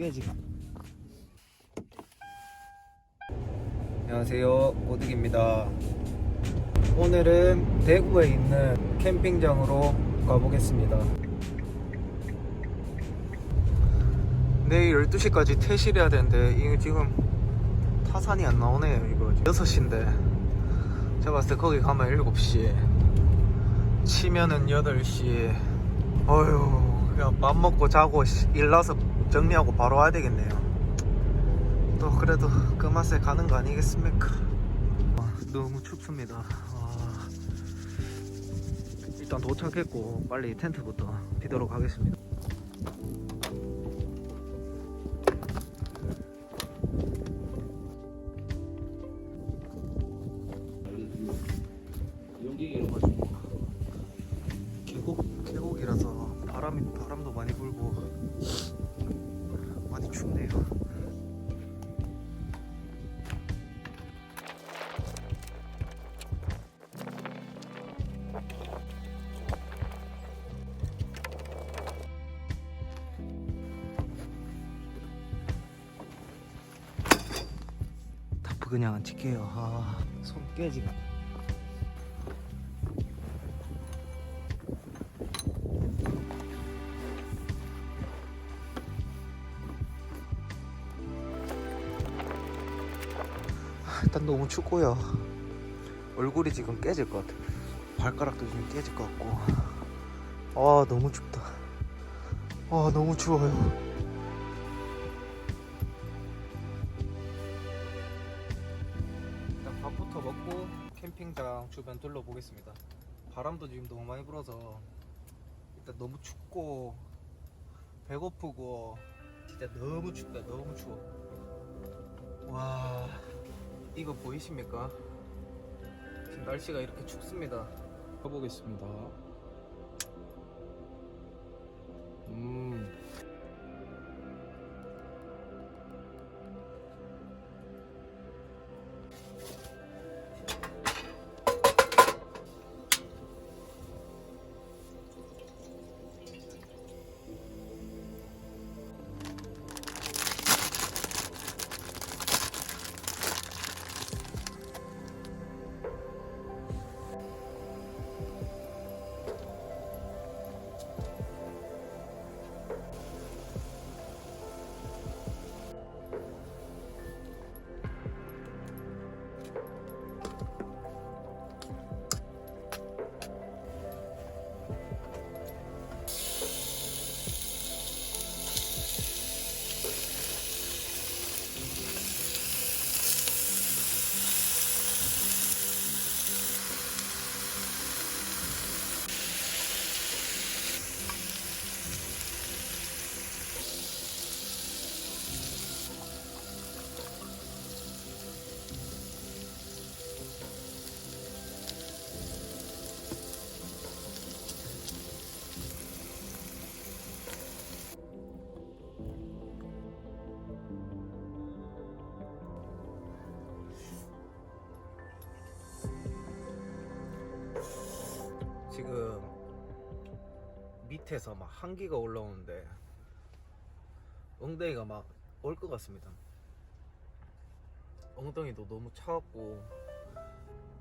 손 깨지가. 안녕하세요, 고득입니다. 오늘은 대구에 있는 캠핑장으로 가보겠습니다. 내일 12시까지 퇴실해야 되는데 이거 지금 타산이 안 나오네요 이거 6시인데 제가 봤을 때 거기 가면 7시 치면은 8시 어휴 그냥 밥 먹고 자고 시- 일 나서 정리하고 바로 와야 되겠네요. 또 그래도 그 맛에 가는 거 아니겠습니까? 아, 너무 춥습니다. 아, 일단 도착했고 빨리 텐트부터 비도록 하겠습니다. 계곡 계곡이라서 바람이 바람도 많이 불고 춥네요. 그냥 안 찍혀요. 아, 손 깨지가. 일단 너무 춥고요. 얼굴이 지금 깨질 것 같아. 발가락도 지금 깨질 것 같고. 아 너무 춥다. 아 너무 추워요. 일단 밥부터 먹고 캠핑장 주변 둘러보겠습니다. 바람도 지금 너무 많이 불어서 일단 너무 춥고 배고프고 진짜 너무 춥다. 너무 추워. 와 이거 보이십니까? 지금 날씨가 이렇게 춥습니다. 가보겠습니다. 밑에서 막 한기가 올라오는데 엉덩이가 막 올 것 같습니다. 엉덩이도 너무 차갑고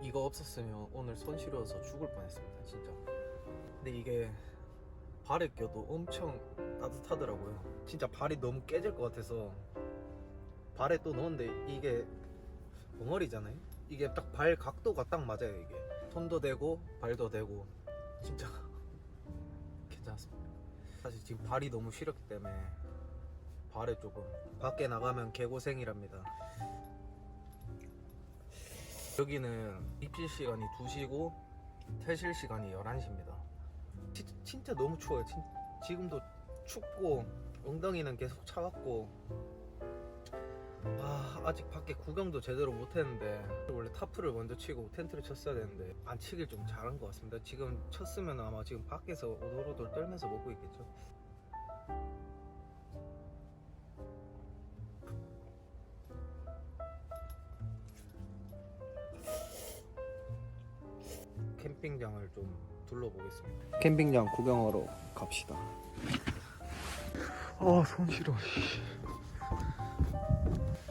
이거 없었으면 오늘 손 시려서 죽을 뻔했습니다. 진짜. 근데 이게 발에 껴도 엄청 따뜻하더라고요. 진짜 발이 너무 깨질 것 같아서 발에 또 넣었는데 이게 벙어리잖아요. 이게 딱 발 각도가 딱 맞아요. 이게 손도 되고 발도 되고 진짜. 사실 지금 발이 너무 시렸기 때문에 발에 조금 밖에 나가면 개고생이랍니다. 여기는 입실 시간이 2시고 퇴실 시간이 11시입니다. 진짜 너무 추워요. 진- 지금도 춥고 엉덩이는 계속 차갑고 아, 아직 밖에 구경도 제대로 못했는데 원래 타프를 먼저 치고 텐트를 쳤어야 되는데 안 치길 좀 잘한 것 같습니다. 지금 쳤으면 아마 지금 밖에서 오돌오돌 떨면서 먹고 있겠죠. 캠핑장을 좀 둘러보겠습니다. 캠핑장 구경하러 갑시다. 아, 손 시려.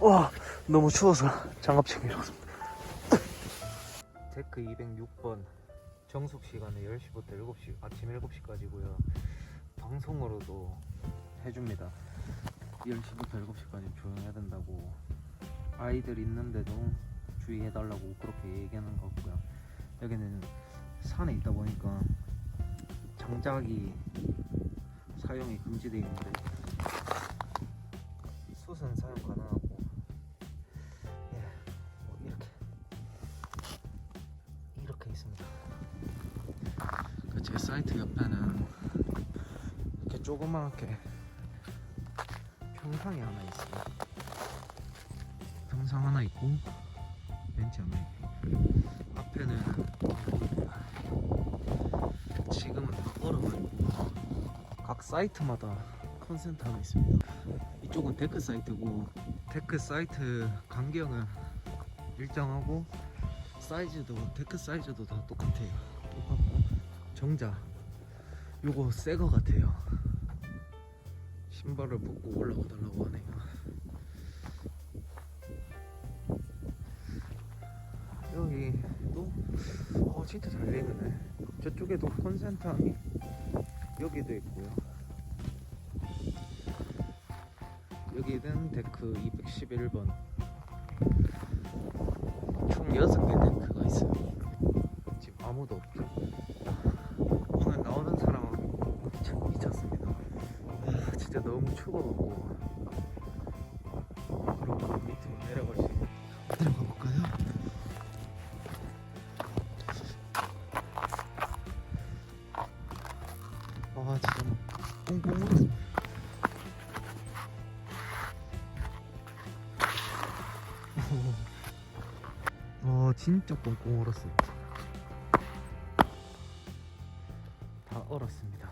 씨. 와, 너무 추워서 장갑 챙기려고. 데크 206번 정숙 시간은 10시부터 7시, 아침 7시까지고요. 방송으로도 해줍니다. 10시부터 7시까지 조용해야 된다고 아이들 있는데도 주의해달라고 그렇게 얘기하는 것 같고요. 여기는 산에 있다 보니까 장작이 사용이 금지되어 있는데 숯은 사용 가능하고 사이트 옆에는 이렇게 조그맣게 평상이 하나 있어요. 평상 하나 있고 벤치 하나 있고 앞에는 지금은 다 얼어가지고 각 사이트마다 컨센트 하나 있습니다. 이쪽은 데크 사이트고 데크 사이트 간격은 일정하고 사이즈도 데크 사이즈도 다 똑같아요. 정자 요거 새 거 같아요. 신발을 벗고 올라가 달라고 하네요. 여기도 어 진짜 잘 되네. 저쪽에도 콘센트함이 여기도 있고요. 여기는 데크 211번. 총 6개 데크가 있어요. 지금 아무도 없죠. 추워갖고. 그럼 밑으로 내려갈 수 있는. 내려가 볼까요? 아 진짜 얼었어 와 진짜 꽁꽁 얼었어요 다 얼었습니다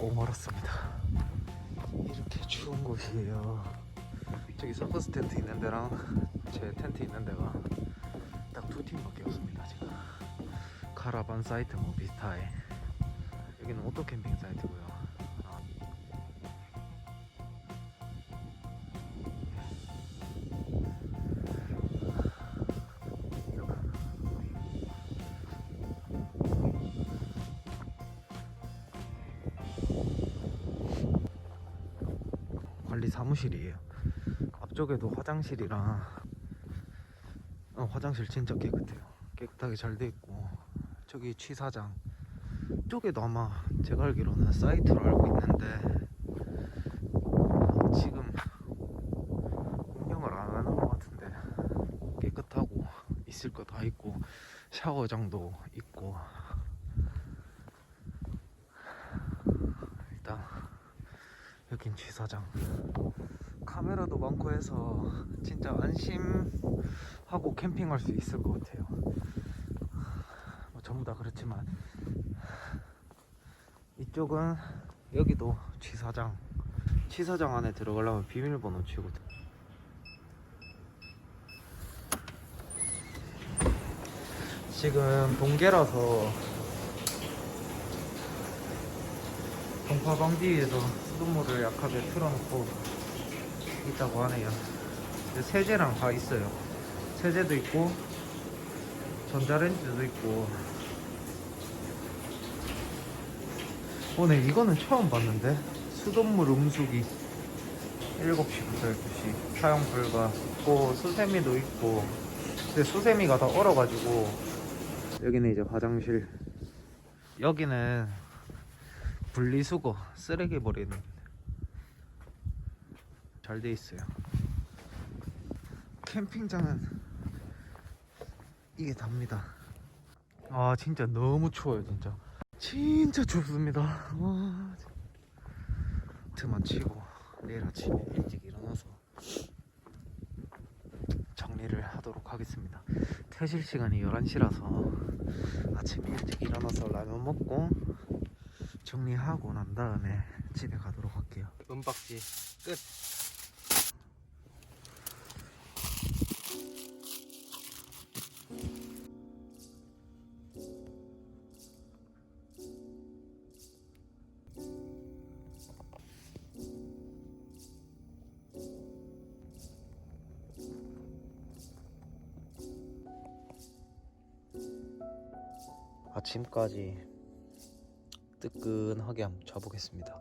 꽁꽁 얼었습니다. 이렇게 추운 곳이에요. 저기 서커스 텐트 있는 데랑 제 텐트 있는 데가 딱 두 팀밖에 없습니다. 지금 카라반 사이트 뭐 비슷하게 여기는 오토 캠핑 사이트고요. 사무실이에요. 앞쪽에도 화장실이랑 어, 화장실 진짜 깨끗해요. 깨끗하게 잘 돼 있고 저기 취사장 쪽에도 아마 제가 알기로는 사이트로 알고 있는데 어, 지금 운영을 안 하는 것 같은데 깨끗하고 있을 거 다 있고 샤워장도 있고 일단 여긴 취사장 카메라도 많고 해서 진짜 안심하고 캠핑할 수 있을 것 같아요. 뭐 전부 다 그렇지만 이쪽은 여기도 취사장. 취사장 안에 들어가려면 비밀번호 치고 들- 지금 동계라서 동파 방지위에서 수돗물을 약하게 틀어놓고 있다고 하네요. 세제랑 다 있어요. 세제도 있고 전자레인지도 있고. 오늘 이거는 처음 봤는데 수돗물 음수기 7시부터 12시 사용 불가 있고 수세미도 있고 근데 수세미가 다 얼어가지고 여기는 이제 화장실 여기는 분리수거 쓰레기 버리는 잘 돼 있어요. 캠핑장은 이게 답니다. 아 진짜 너무 추워요 진짜. 진짜 춥습니다. 와. 트만 치고 내일 아침에 일찍 일어나서 정리를 하도록 하겠습니다. 퇴실 시간이 11시라서 아침 일찍 일어나서 라면 먹고 정리하고 난 다음에 집에 가도록 할게요. 은박지 끝. 아침까지 뜨끈하게 한번 자보겠습니다.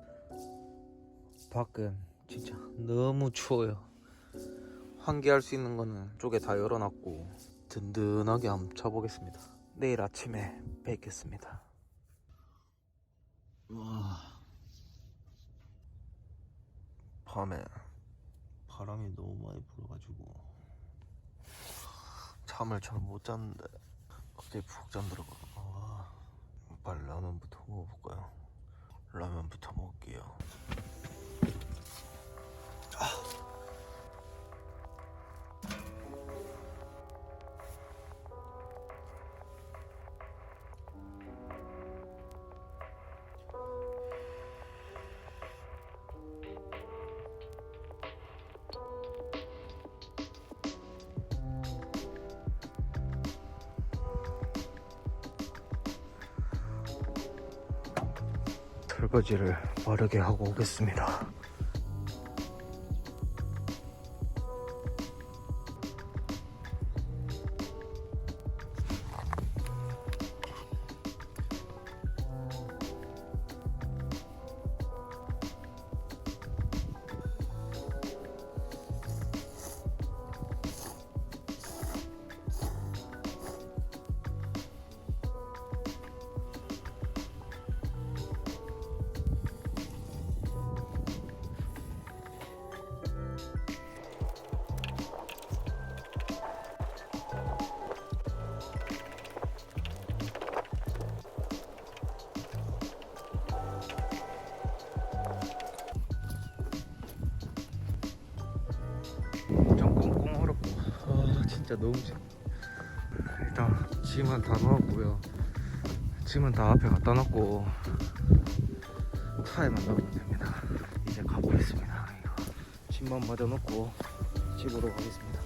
밖은 진짜 너무 추워요. 환기할 수 있는 거는 쪽에 다 열어놨고 든든하게 한번 자보겠습니다. 내일 아침에 뵙겠습니다. 와 밤에 바람이 너무 많이 불어가지고 잠을 잘 못 잤는데 갑자기 푹 잠들어가. 아, 빨리 라면부터 먹어볼까요? 라면부터 먹을게요. 설거지를 빠르게 하고 오겠습니다. 진짜 너무 지- 일단 짐은 다 넣었고요. 짐은 다 앞에 갖다 놨고 차에만 넣으면 됩니다. 이제 가보겠습니다. 짐만 마저 넣고 집으로 가겠습니다